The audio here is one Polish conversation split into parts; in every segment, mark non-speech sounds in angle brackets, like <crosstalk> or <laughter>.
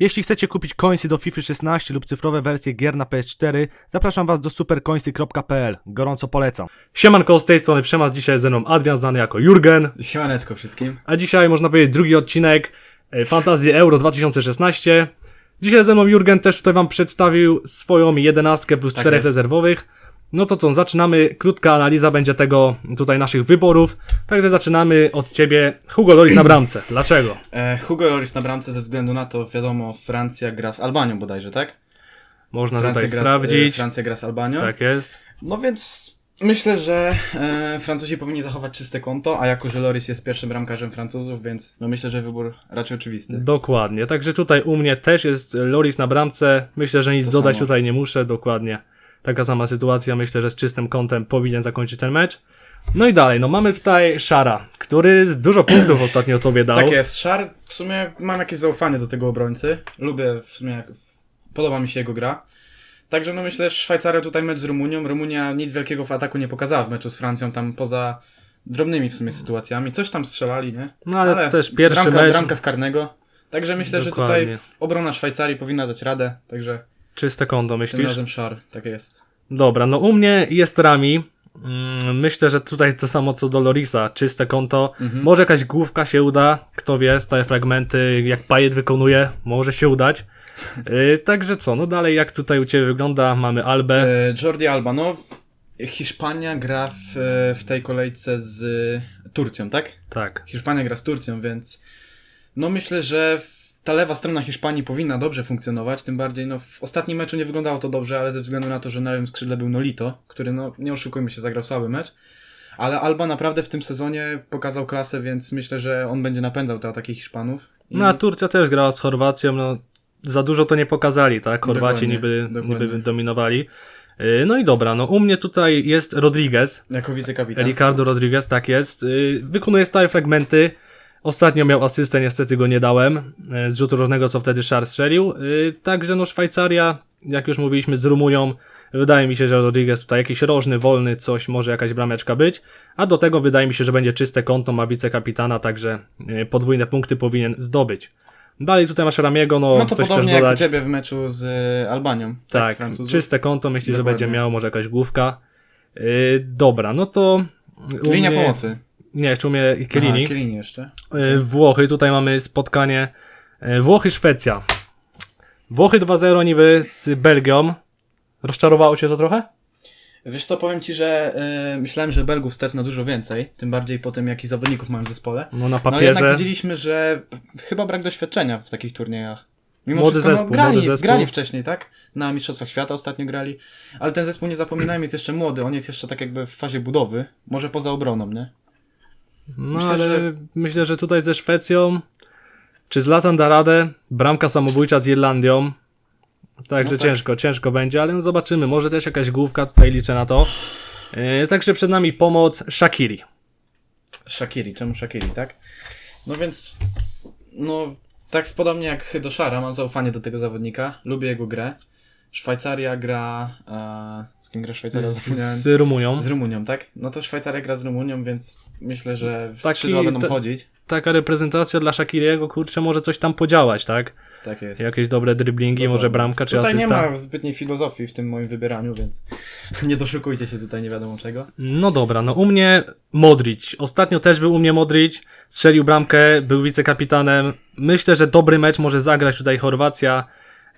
Jeśli chcecie kupić coinsy do FIFA 16 lub cyfrowe wersje gier na PS4, zapraszam was do supercoinsy.pl. Gorąco polecam. Siemanko, z tej strony Przemas, dzisiaj ze mną Adrian, znany jako Jurgen. Siemaneczko wszystkim. A dzisiaj można powiedzieć drugi odcinek e, Fantazji Euro 2016. Dzisiaj ze mną Jurgen też tutaj wam przedstawił swoją jedenastkę plus Tak czterech jest. rezerwowych. No to co, zaczynamy. Krótka analiza będzie tego tutaj naszych wyborów. Także zaczynamy od ciebie. Hugo Loris na bramce. <clears throat> Dlaczego? E, Hugo Loris na bramce ze względu na to, wiadomo, Francja gra z Albanią bodajże, tak? Można Francja tutaj gra Z, sprawdzić. e, Francja gra z Albanią. Tak jest. No więc myślę, że e, Francuzi powinni zachować czyste konto, a jako, że Loris jest pierwszym bramkarzem Francuzów, więc no myślę, że wybór raczej oczywisty. Dokładnie. Także tutaj u mnie też jest Loris na bramce. Myślę, że nic To dodać samo. tutaj nie muszę. Dokładnie. Taka sama sytuacja. Myślę, że z czystym kątem powinien zakończyć ten mecz. No i dalej, no mamy tutaj Szara, który dużo punktów <clears throat> ostatnio tobie dał. Tak jest, Szar, w sumie mam jakieś zaufanie do tego obrońcy. Lubię, w sumie, podoba mi się jego gra. Także no myślę, że Szwajcaria tutaj mecz z Rumunią. Rumunia nic wielkiego w ataku nie pokazała w meczu z Francją, tam poza drobnymi w sumie sytuacjami. Coś tam strzelali, nie? No ale, to też pierwszy bramka, mecz. bramka z karnego. Także myślę, Dokładnie. że tutaj obrona Szwajcarii powinna dać radę. Także Czyste konto, tym myślisz? razem Szar, tak jest. Dobra, no u mnie jest Rami. Mm, Myślę, że tutaj to samo co do Lorisa, czyste konto. Mhm. Może jakaś główka się uda, kto wie, stałe fragmenty, jak Pajet wykonuje, może się udać. Yy, także co, no dalej jak tutaj u Ciebie wygląda, mamy Albę. E, Jordi Alba, no Hiszpania gra w, w tej kolejce z Turcją, tak? Tak. Hiszpania gra z Turcją, więc no myślę, że w- ta lewa strona Hiszpanii powinna dobrze funkcjonować, tym bardziej no w ostatnim meczu nie wyglądało to dobrze, ale ze względu na to, że na lewym skrzydle był Nolito, który no nie oszukujmy się, zagrał słaby mecz, ale Alba naprawdę w tym sezonie pokazał klasę, więc myślę, że on będzie napędzał te ataki Hiszpanów. I- No a Turcja też grała z Chorwacją, no za dużo to nie pokazali, tak? Chorwaci Dokładnie, niby, dokładnie. niby dominowali. Yy, No i dobra, no u mnie tutaj jest Rodriguez, Jako wicekapitan. Ricardo Rodriguez, tak jest. Yy, Wykonuje stałe fragmenty. Ostatnio miał asystę, niestety go nie dałem. yy, Z rzutu rożnego, co wtedy Szar strzelił. Yy, Także no Szwajcaria, jak już mówiliśmy, z Rumunią. Wydaje mi się, że Rodriguez tutaj jakiś rożny, wolny, coś, może jakaś brameczka być. A do tego wydaje mi się, że będzie czyste konto, ma wicekapitana, także yy, podwójne punkty powinien zdobyć. Dalej tutaj masz Ramiego, no, No to coś podobnie jak u dodać. ciebie w meczu z e, Albanią. Tak, Francuzów. czyste konto, myślę, że Dokładnie. będzie miało może jakaś główka. Yy, dobra, no to... Linia mnie- pomocy. Nie, jeszcze u mnie Chiellini. Aha, Chiellini jeszcze. Y, Włochy, tutaj mamy spotkanie Włochy-Szwecja. Włochy 2-0 niby z Belgią. Rozczarowało cię to trochę? Wiesz co, powiem ci, że e, myślałem, że Belgów stać na dużo więcej, tym bardziej po tym, jakich zawodników mają w zespole. No na No ale papierze. jednak widzieliśmy, że chyba brak doświadczenia w takich turniejach. Mimo Młody wszystko, zespół, no, grali, młody zespół. grali wcześniej, tak? Na Mistrzostwach Świata ostatnio grali, ale ten zespół, nie zapominajmy, jest jeszcze młody, on jest jeszcze tak jakby w fazie budowy, może poza obroną, nie? No myślę, ale że- myślę, że tutaj ze Szwecją czy Zlatan da radę? Bramka samobójcza z Irlandią. Także No tak. ciężko, ciężko będzie, ale no zobaczymy. Może też jakaś główka, tutaj liczę na to. Y, Także przed nami pomoc Shakiri. Shakiri, czemu Shakiri, tak? No więc, no, tak podobnie jak do Szara, mam zaufanie do tego zawodnika, lubię jego grę. Szwajcaria gra, e, z kim gra Szwajcaria? Z, z Rumunią. Z Rumunią, tak? No to Szwajcaria gra z Rumunią, więc myślę, że Taki- skrzydła będą ta- chodzić. Taka reprezentacja dla Shakiriego, kurczę, może coś tam podziałać, tak? Tak jest. Jakieś dobre driblingi, Dokładnie. może bramka czy Tutaj asysta. nie ma zbytniej filozofii w tym moim wybieraniu, więc <laughs> nie doszukujcie się tutaj nie wiadomo czego. No dobra, no u mnie Modric. Ostatnio też był u mnie Modric, strzelił bramkę, był wicekapitanem. Myślę, że dobry mecz może zagrać tutaj Chorwacja.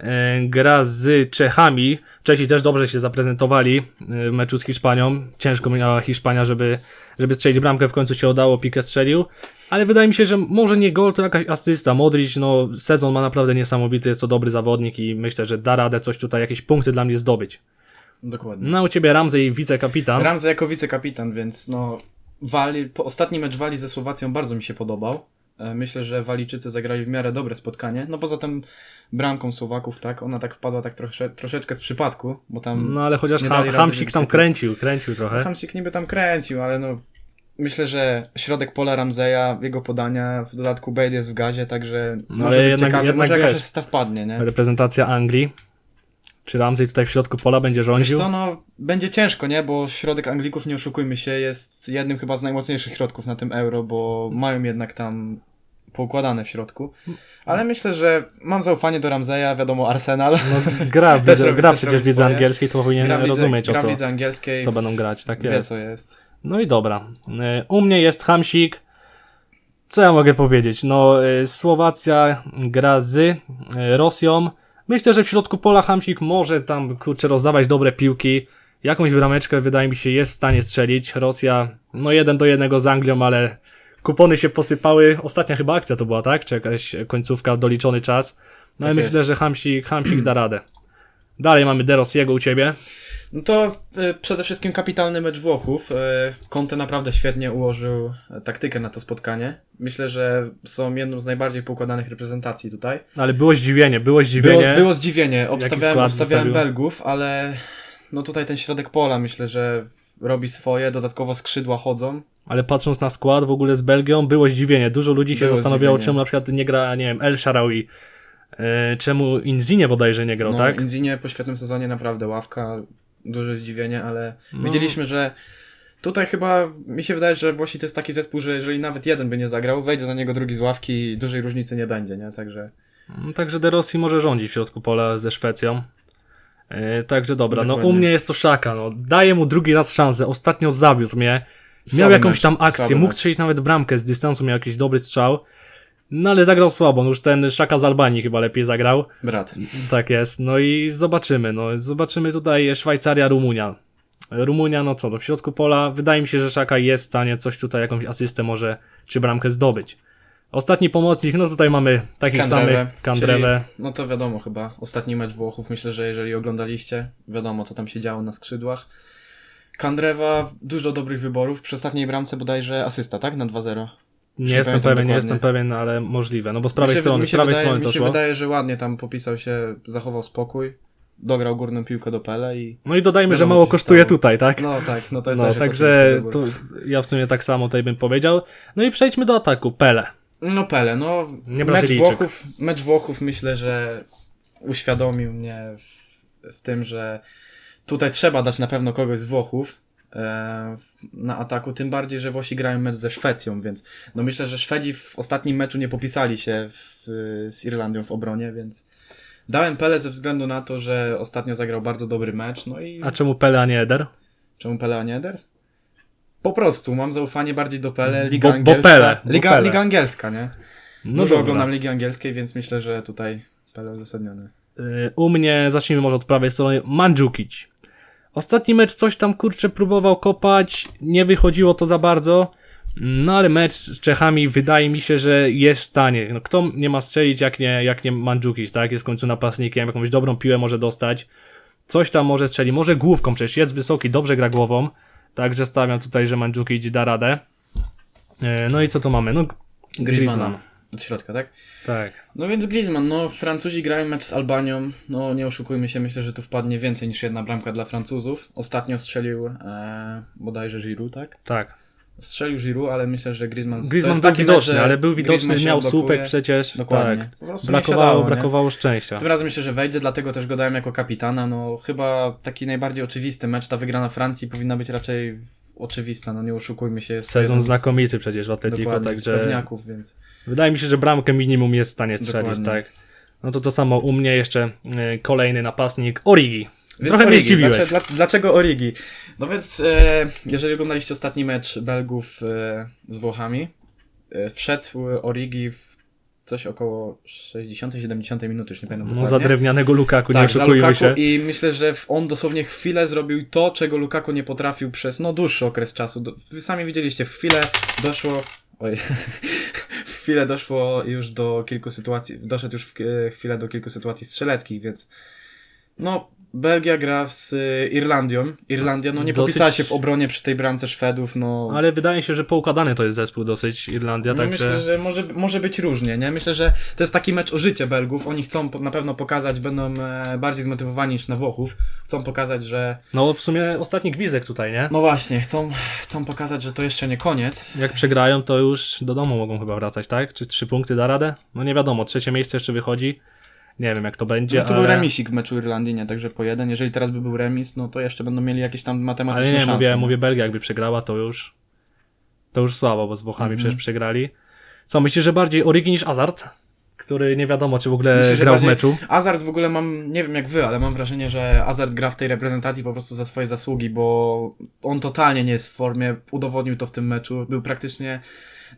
E, gra z Czechami. Czesi też dobrze się zaprezentowali e, w meczu z Hiszpanią. Ciężko miała Hiszpania, żeby, żeby strzelić bramkę, w końcu się udało, Piqué strzelił. Ale wydaje mi się, że może nie gol, to jakaś asysta. Modric, no sezon ma naprawdę niesamowity, jest to dobry zawodnik i myślę, że da radę coś tutaj, jakieś punkty dla mnie zdobyć. Dokładnie. No u Ciebie Ramsey, wicekapitan. Ramsey jako wicekapitan, więc no Wali, po ostatni mecz Wali ze Słowacją bardzo mi się podobał. E, Myślę, że Walijczycy zagrali w miarę dobre spotkanie. No poza tym bramką Słowaków, tak? Ona tak wpadła tak trosze, troszeczkę z przypadku, bo tam No ale chociaż ham, Hamsik tam kręcił, kręcił trochę. Hamsik niby tam kręcił, ale no myślę, że środek pola Ramzeja, jego podania, w dodatku Bale jest w gazie, także No, ale jednak- ciekawie, jednak może jakaś wiesz. asysta wpadnie, nie? Reprezentacja Anglii. Czy Ramsey tutaj w środku pola będzie Wiesz rządził? co, no będzie ciężko, nie? Bo środek Anglików, nie oszukujmy się, jest jednym chyba z najmocniejszych środków na tym Euro, bo mają jednak tam poukładane w środku. Ale myślę, że mam zaufanie do Ramzeja, wiadomo, Arsenal. No, <laughs> gra, Też robi- gra też przecież robi w lidze swoje. angielskiej, to powinien Gra rozumieć, o gra w co, co będą grać, tak wie jest. co jest. No i dobra. E, U mnie jest Hamsik. Co ja mogę powiedzieć? No, e, Słowacja gra z e, Rosją. Myślę, że w środku pola Hamsik może tam, kurczę, rozdawać dobre piłki. Jakąś brameczkę, wydaje mi się, jest w stanie strzelić. Rosja, no jeden do jednego z Anglią, ale kupony się posypały. Ostatnia chyba akcja to była, tak? Czy jakaś końcówka, doliczony czas. No Tak i myślę, że Hamsik, Hamsik da radę. Dalej mamy De Rossiego u ciebie. No to y, przede wszystkim kapitalny mecz Włochów. Y, Conte naprawdę świetnie ułożył e, taktykę na to spotkanie. Myślę, że są jedną z najbardziej poukładanych reprezentacji tutaj. Ale było zdziwienie, było zdziwienie. Było, było zdziwienie. Obstawiałem, obstawiałem? Belgów, ale no tutaj ten środek pola myślę, że robi swoje. Dodatkowo skrzydła chodzą. Ale patrząc na skład w ogóle z Belgią, było zdziwienie. Dużo ludzi się Było zastanawiało, zdziwienie. czemu na przykład nie gra, nie wiem, El Sharawi. E, czemu Inzinie bodajże nie grał, No, tak? Inzinie po świetnym sezonie naprawdę ławka. Duże zdziwienie, ale No. widzieliśmy, że tutaj chyba mi się wydaje, że Włosi to jest taki zespół, że jeżeli nawet jeden by nie zagrał, wejdzie za niego drugi z ławki i dużej różnicy nie będzie, nie? Także No, także De Rossi może rządzić w środku pola ze Szwecją. E, także dobra, no u Dokładnie. mnie jest to Szaka, no daję mu drugi raz szansę. Ostatnio zawiódł mnie. Miał Słaby jakąś tam akcję, słaby mógł strzelić nawet bramkę z dystansu, miał jakiś dobry strzał. No ale zagrał słabo, no już ten Szaka z Albanii chyba lepiej zagrał. brat. Tak jest. No i zobaczymy. No, zobaczymy tutaj Szwajcaria, Rumunia. Rumunia, no co, to w środku pola. Wydaje mi się, że Szaka jest w stanie coś tutaj, jakąś asystę może, czy bramkę zdobyć. Ostatni pomocnik, no tutaj mamy takich samych Kandrewę. czyli- No to wiadomo chyba. Ostatni mecz Włochów. Myślę, że jeżeli oglądaliście, wiadomo co tam się działo na skrzydłach. Kandrewa, dużo dobrych wyborów. Przy ostatniej bramce bodajże asysta, tak? Na 2-0. Nie jestem pewien, nie dokładnie. jestem pewien, ale możliwe. No bo z prawej mi się, strony, mi z prawej wydaje, strony mi to się szło. wydaje, że ładnie tam popisał się, zachował spokój. Dograł górną piłkę do Pele i... No i dodajmy, że mało kosztuje stało. tutaj, tak? No tak, no to No, także wybór. ja w sumie tak samo tutaj bym powiedział. No i przejdźmy do ataku. Pele. No Pele, no Nie mecz. Włochów, mecz Włochów myślę, że uświadomił mnie w, w tym, że tutaj trzeba dać na pewno kogoś z Włochów e, na ataku, tym bardziej, że Włosi grają mecz ze Szwecją, więc no myślę, że Szwedzi w ostatnim meczu nie popisali się w, z Irlandią w obronie, więc dałem Pele ze względu na to, że ostatnio zagrał bardzo dobry mecz, no i A czemu Pele, a nie Eder? czemu Pele, a nie Eder? Po prostu, mam zaufanie bardziej do Pele, Liga Bo- bo. Pele, Liga, Pele. Liga Angielska, nie? No Dużo dobra. oglądam Ligi Angielskiej, więc myślę, że tutaj Pele uzasadniony. Y, U mnie, zacznijmy może od prawej strony, Mandzukic. Ostatni mecz coś tam kurczę próbował kopać, nie wychodziło to za bardzo, no ale mecz z Czechami wydaje mi się, że jest w stanie. No, kto nie ma strzelić jak nie, jak nie Mandzukic, tak? Jest w końcu napastnikiem, jakąś dobrą piłę może dostać, coś tam może strzeli, może główką przecież, jest wysoki, dobrze gra głową, także stawiam tutaj, że Mandzukic da radę. Y, No i co tu mamy? No, Griezmana. Od środka, tak? Tak. No więc Griezmann, no Francuzi grają mecz z Albanią, no nie oszukujmy się, myślę, że tu wpadnie więcej niż jedna bramka dla Francuzów. Ostatnio strzelił e, bodajże Giroud, tak? Tak. Strzelił Giroud, ale myślę, że Griezmann... Griezmann był taki widoczny, mecz, ale był widoczny, miał słupek przecież. Dokładnie. Tak. Po prostu nie się Brakowało, dało, brakowało szczęścia. Tym razem myślę, że wejdzie, dlatego też go dałem jako kapitana. No chyba taki najbardziej oczywisty mecz, ta wygrana Francji powinna być raczej oczywista, no nie oszukujmy się. Sezon z- znakomity przecież w Atletico, Dokładnie, także pewniaków, więc... wydaje mi się, że bramkę minimum jest w stanie strzelić, Dokładnie. tak. No to to samo u mnie jeszcze y, kolejny napastnik, Origi. Więc Trochę mnie Origi, zdziwiłeś. Dlaczego, dla- dlaczego Origi? No więc, e, jeżeli oglądaliście ostatni mecz Belgów e, z Włochami, e, wszedł Origi w coś około 60-70 minuty, już nie pamiętam No za drewnianego Lukaku, nie Tak, za oszukujmy się. i myślę, że on dosłownie chwilę zrobił to, czego Lukaku nie potrafił przez no dłuższy okres czasu. Do- Wy sami widzieliście, w chwilę doszło... Oj, <laughs> w chwilę doszło już do kilku sytuacji, doszedł już w w chwilę do kilku sytuacji strzeleckich, więc no, Belgia gra z y, Irlandią. Irlandia, no nie Dosyć- popisała się w obronie przy tej bramce Szwedów, no... Ale wydaje się, że poukładany to jest zespół dosyć Irlandia, No także Myślę, że może, może być różnie, nie? Myślę, że to jest taki mecz o życie Belgów. Oni chcą na pewno pokazać, będą e, bardziej zmotywowani niż na Włochów. Chcą pokazać, że. no w sumie ostatni gwizdek tutaj, nie? No właśnie, chcą, chcą pokazać, że to jeszcze nie koniec. Jak przegrają, to już do domu mogą chyba wracać, tak? Czy trzy punkty da radę? No nie wiadomo, trzecie miejsce jeszcze wychodzi. Nie wiem jak to będzie, No, to ale... był remisik w meczu Irlandii, nie? Także po jeden. Jeżeli teraz by był remis, no to jeszcze będą mieli jakieś tam matematyczne Ale nie, szanse. mówię, nie? mówię Belgia jakby przegrała, to już to już słabo, bo z Włochami Mhm. przecież przegrali. Co, myślisz, że bardziej Origi niż Hazard? Który nie wiadomo, czy w ogóle Myślę, grał w meczu. Azard w ogóle mam, nie wiem jak wy, ale mam wrażenie, że Azard gra w tej reprezentacji po prostu za swoje zasługi, bo on totalnie nie jest w formie, udowodnił to w tym meczu, był praktycznie,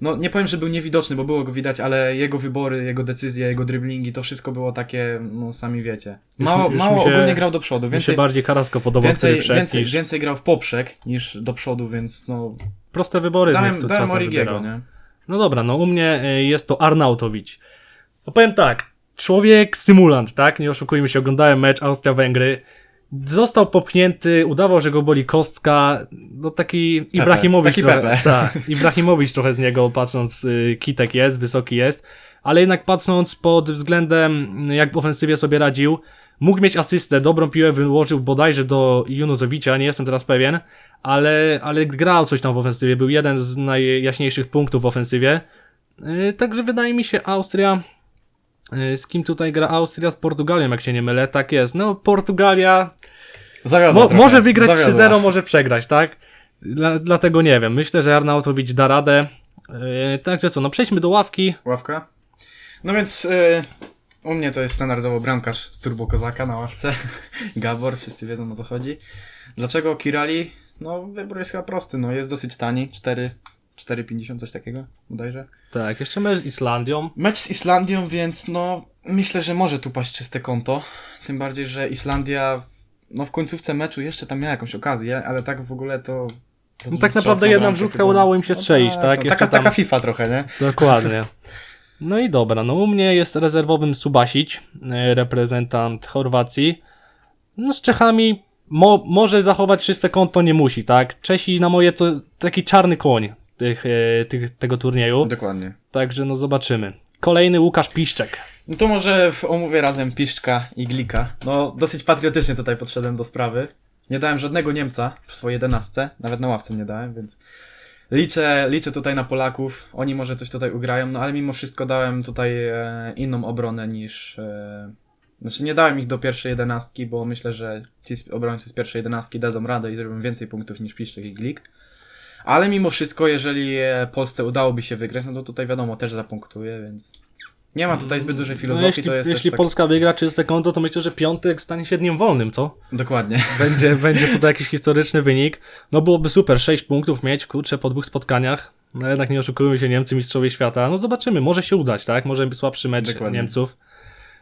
no nie powiem, że był niewidoczny, bo było go widać, ale jego wybory, jego decyzje, jego driblingi, to wszystko było takie, no sami wiecie. Już Mało, mi- już mało mi się- ogólnie grał do przodu, Więcej, więcej, bardziej Karasko podobał, więcej, więcej, niż... więcej grał w poprzek niż do przodu, więc no Proste wybory dałem, dałem Origiego, nie? No dobra, no u mnie y, jest to Arnautowicz. No powiem tak, człowiek symulant, tak? Nie oszukujmy się, oglądałem mecz Austria-Węgry. Został popchnięty, udawał, że go boli kostka. No taki Ibrahimowicz taki trochę. Pepe. Tak, Ibrahimowicz trochę z niego patrząc, y, kitek jest, wysoki jest. Ale jednak patrząc pod względem, y, jak w ofensywie sobie radził, mógł mieć asystę, dobrą piłę wyłożył bodajże do Junuzowicza, nie jestem teraz pewien, ale, ale grał coś tam w ofensywie, był jeden z najjaśniejszych punktów w ofensywie. Yy, Także wydaje mi się Austria. Yy, Z kim tutaj gra Austria? Z Portugalią, jak się nie mylę. Tak jest. No, Portugalia Zawiodła mo, trochę, może wygrać zawiodła. 3-0, może przegrać, tak? Dla, dlatego nie wiem. Myślę, że Arnautowicz da radę. Yy, Także co, no przejdźmy do ławki. Ławka. No więc y, u mnie to jest standardowo bramkarz z Turbo Kozaka na ławce. <laughs> Gabor, wszyscy wiedzą o co chodzi. Dlaczego Kirali? No wybór jest chyba prosty, no jest dosyć tani, 4, 4,50 coś takiego bodajże. Tak, jeszcze mecz z Islandią. Mecz z Islandią, więc no myślę, że może tu paść czyste konto. Tym bardziej, że Islandia no w końcówce meczu jeszcze tam miała jakąś okazję, ale tak w ogóle to... No tak naprawdę jedna wrzutka udało im się strzelić, tak? To Jeszcze taka, tam- taka FIFA trochę, nie? Dokładnie. <laughs> No i dobra, no u mnie jest rezerwowym Subasić, e, reprezentant Chorwacji. No z Czechami mo może zachować czyste konto, nie musi, tak? Czesi na moje to taki czarny koń tych, e, tych, tego turnieju, Dokładnie. także no zobaczymy. Kolejny Łukasz Piszczek. No to może omówię razem Piszczka i Glika. No, dosyć patriotycznie tutaj podszedłem do sprawy. Nie dałem żadnego Niemca w swojej jedenastce, nawet na ławce nie dałem, więc liczę, liczę tutaj na Polaków. Oni może coś tutaj ugrają, no ale mimo wszystko dałem tutaj e, inną obronę niż... E, znaczy nie dałem ich do pierwszej jedenastki, bo myślę, że ci obrońcy z pierwszej jedenastki dadzą radę i zrobią więcej punktów niż Piszczek i Glik. Ale mimo wszystko, jeżeli e, Polsce udałoby się wygrać, no to tutaj wiadomo, też zapunktuje, więc nie ma tutaj zbyt dużej No, filozofii, jeśli to jest jeśli tak... Polska wygra czyste konto, to myślę, że piątek stanie się dniem wolnym, co? Dokładnie. <laughs> Będzie, będzie tutaj jakiś historyczny wynik. No byłoby super, 6 punktów mieć, kurczę, po dwóch spotkaniach. No jednak nie oszukujmy się, Niemcy mistrzowie świata. No zobaczymy, może się udać, tak? Może być słabszy mecz Dokładnie. Niemców.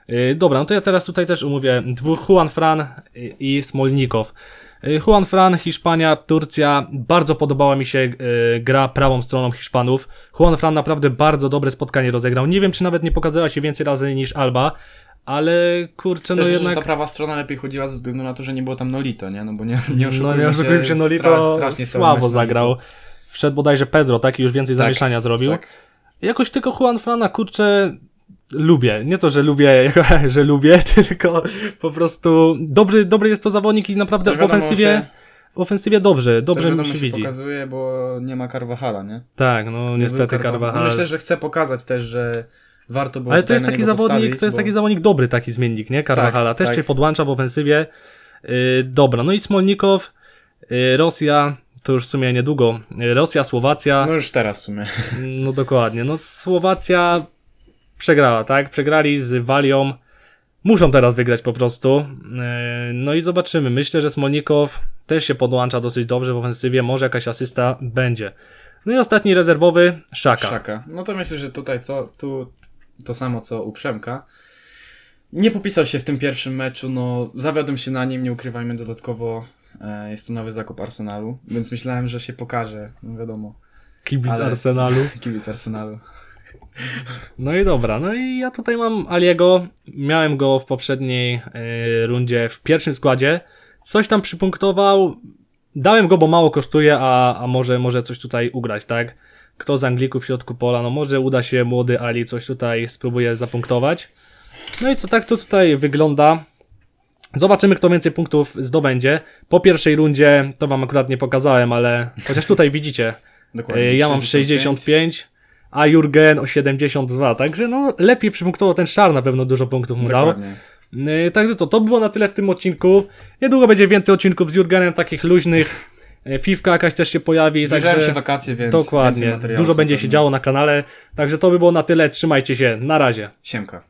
Yy, dobra, no to ja teraz tutaj też umówię dwóch Juan Fran i Smolnikow. Yy, Juan Fran, Hiszpania, Turcja. Bardzo podobała mi się yy, gra prawą stroną Hiszpanów. Juan Fran naprawdę bardzo dobre spotkanie rozegrał. Nie wiem, czy nawet nie pokazała się więcej razy niż Alba, ale kurczę, Też no jednak... że ta prawa strona lepiej chodziła ze względu na to, że nie było tam Nolito, nie? No bo nie, nie No oszukujmy nie oszukujmy się, Nolito stra- strasznie słabo zagrał. Nolito. Wszedł bodajże Pedro, tak? I już więcej Tak, zamieszania zrobił. Tak. Jakoś tylko Juan Frana, kurczę, lubię. Nie to, że lubię, <laughs> że lubię, <laughs> tylko po prostu dobry, dobry jest to zawodnik i naprawdę w ofensywie, się- w ofensywie dobrze, dobrze mi się się widzi. pokazuje, bo nie ma Carvajala, nie? Tak, no niestety Był Carvajal. Myślę, że chce pokazać też, że warto było Ale to jest taki zawodnik, to jest bo... taki zawodnik dobry, taki zmiennik, nie? Carvajala. Tak, Też tak. się podłącza w ofensywie. Yy, dobra, no i Smolnikow, yy, Rosja, to już w sumie niedługo. Yy, Rosja, Słowacja. No już teraz w sumie. No dokładnie. No Słowacja przegrała, tak? Przegrali z Walią. Muszą teraz wygrać po prostu. Yy, No i zobaczymy. Myślę, że Smolnikow też się podłącza dosyć dobrze w ofensywie. Może jakaś asysta będzie. No i ostatni rezerwowy, Szaka. Szaka. No to myślę, że tutaj co, tu to samo co u Przemka. Nie popisał się w tym pierwszym meczu, no zawiodłem się na nim, nie ukrywajmy dodatkowo. E, jest to nowy zakup Arsenalu, więc myślałem, że się pokaże, no wiadomo. Kibic Ale- Arsenalu. <laughs> Kibic Arsenalu. No i dobra, no i ja tutaj mam Aliego. Miałem go w poprzedniej yy, rundzie w pierwszym składzie. Coś tam przypunktował. Dałem go, bo mało kosztuje, a, a może, może coś tutaj ugrać, tak? Kto z Anglików w środku pola, no może uda się młody Ali coś tutaj spróbuje zapunktować. No i co tak to tutaj wygląda. Zobaczymy, kto więcej punktów zdobędzie. Po pierwszej rundzie, to wam akurat nie pokazałem, ale chociaż tutaj widzicie, <laughs> Dokładnie. E, Ja mam 65, a Jurgen o 72, także no lepiej przypunktował ten szar, na pewno dużo punktów mu dał. E, Także co, to było na tyle w tym odcinku. Niedługo będzie więcej odcinków z Jurgenem, takich luźnych, E, Fifka jakaś też się pojawi, Zbliżają także się wakacje, więc dokładnie. Dużo będzie się działo na kanale. Także to by było na tyle. Trzymajcie się. Na razie. Siemka.